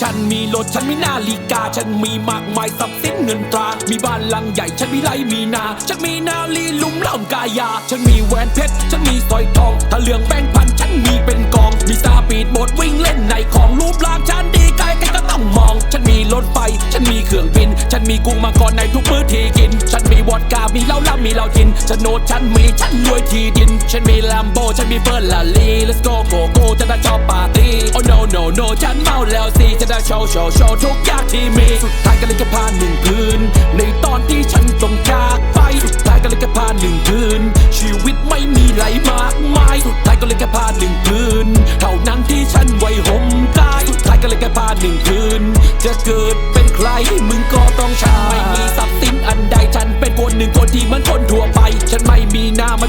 ฉันมีรถฉันมีนาฬิกา ฉันมีมากมายทรัพย์สินเงินตรา มีบ้านหลังใหญ่ฉันมีไรมีนา ฉันมีนาลีลุ่มล่ำกายา ฉันมีแหวนเพชรฉันมีสร้อยทอง ถ้าเรื่องแบงพันฉันมีเป็นกอง มีซาปีดโบดวิ่งเล่นในของรูปร่างฉันดีใครใครก็ต้องมอง ฉันมีรถไฟฉันมีเครื่องบิน ฉันมีกุ้งมังกรในทุกมื้อที่กินฉัน วอดกา มีเหล้าล้ามีเหล้ากินโฉนดฉันมีฉันรวยทีดิน ฉันมีแลมโบ ฉันมีเฟอร์รารี let's go go go จะได้ชอบปาร์ตี้ oh no no no ฉันเมาแล้วสิจะได้โชว์โชว์โชว์ทุกอย่างที่มี สุดท้ายก็เลยจะพาหนึ่งคืน ในตอนที่ฉันต้องจากไป สุดท้ายก็เลยจะพาหนึ่งคืน ชีวิตไม่มีไหลมากมาย สุดท้ายก็เลยแค่พาหนึ่งคืน เท่านั้นที่ฉันไว้ห่มกาย สุดท้ายก็เลยแค่พาหนึ่งคืน จะเกิดเป็นใครมึงก็ต้องฉัน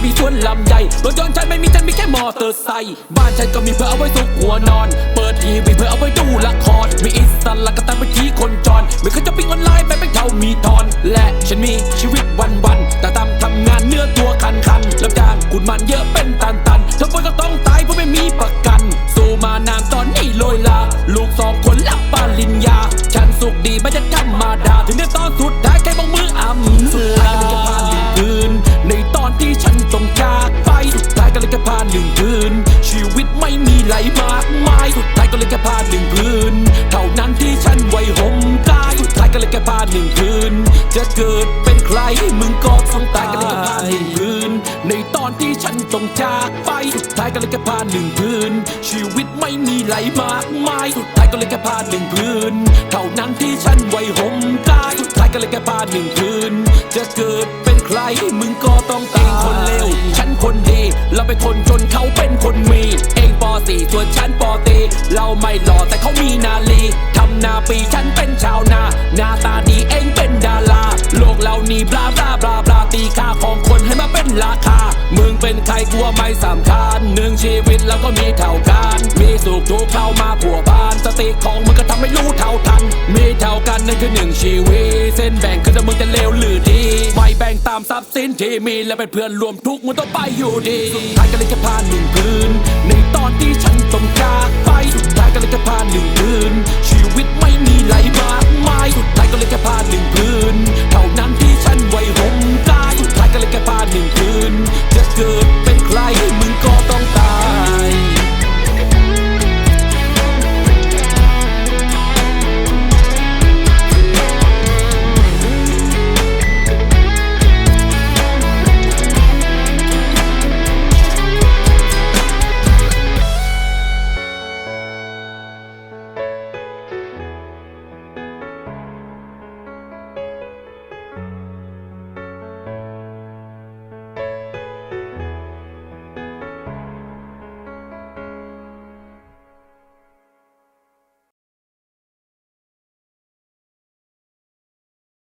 มีหน้าไม่มีสวนลำใหญ่รถยนต์ฉันไม่มีฉันมีแค่มอเตอร์ไซค์บ้านฉันก็มีเพื่อเอาไว้ซุกหัวนอน เปิดทีวีเพื่อเอาไว้ดูละครมีอิสระก็ตามไปที่คนจรไม่เคยจะปิ้งออนไลน์แบบไม่เท่ามีทอน และฉันมีชีวิตวันวันแต่ตามทำงานเนื้อตัวคันคันรับจ้างคุณมันเยอะเป็นตันตันทั้งคนก็ต้องตายเพราะไม่มีประกัน สู้มานานตอนนี้โรยลา ลูกสองคนรับปริญญา ฉันสุขดีไม่ใช่ธรรมดาถึงในตอนสุดท้าย คืน ชีวิตไม่มีไหลมากมายสุดท้ายก็เลยแค่พาหนึ่งคืนเท่านั้นที่ฉันไว้ห่มกายสุดท้ายก็เลยแค่พาหนึ่งคืนจะเกิดเป็นใครมึงก็ต้องตายก็เลยแค่พาหนึ่งคืนในตอนที่ฉันต้องจากไปสุดท้ายก็เลยแค่พาหนึ่งคืนชีวิตไม่มีไหลมากมายสุดท้ายก็เลยแค่พาหนึ่งคืนเท่านั้นที่ฉันไว้ห่มกายสุดท้ายก็เลยแค่พาหนึ่งคืนจะเกิด มึงก็ต้องตายคนเลวฉันคนดี เราเป็นคนจนเขาเป็นคนมี เองปอสี่ส่วนฉันปอตีเราไม่หล่อแต่เขามีนาลีทำนาปีฉันเป็นชาวนาหน้าตาดีเองเป็นดาราโลกเรานี่บลาบลาบลาบลาตีค่าของคนให้มาเป็นราคา มึงเป็นใครกลัวไม่สำคัญหนึ่งชีวิตเราก็มีเท่ากัน มีสุขทุกข์เข้ามาผัวบ้านสติของมึงก็ทำให้รู้เท่าทัน มีเท่ากันนั่นคือหนึ่งชีวิต เส้นแบ่งคือถ้ามึงจะเลวหรือดี ตามทรัพย์สินที่มีและเป็นเพื่อนรวมทุกข์มึงต้องไปอยู่ดีสุดท้ายก็เลยจะพาหนึ่งพื้น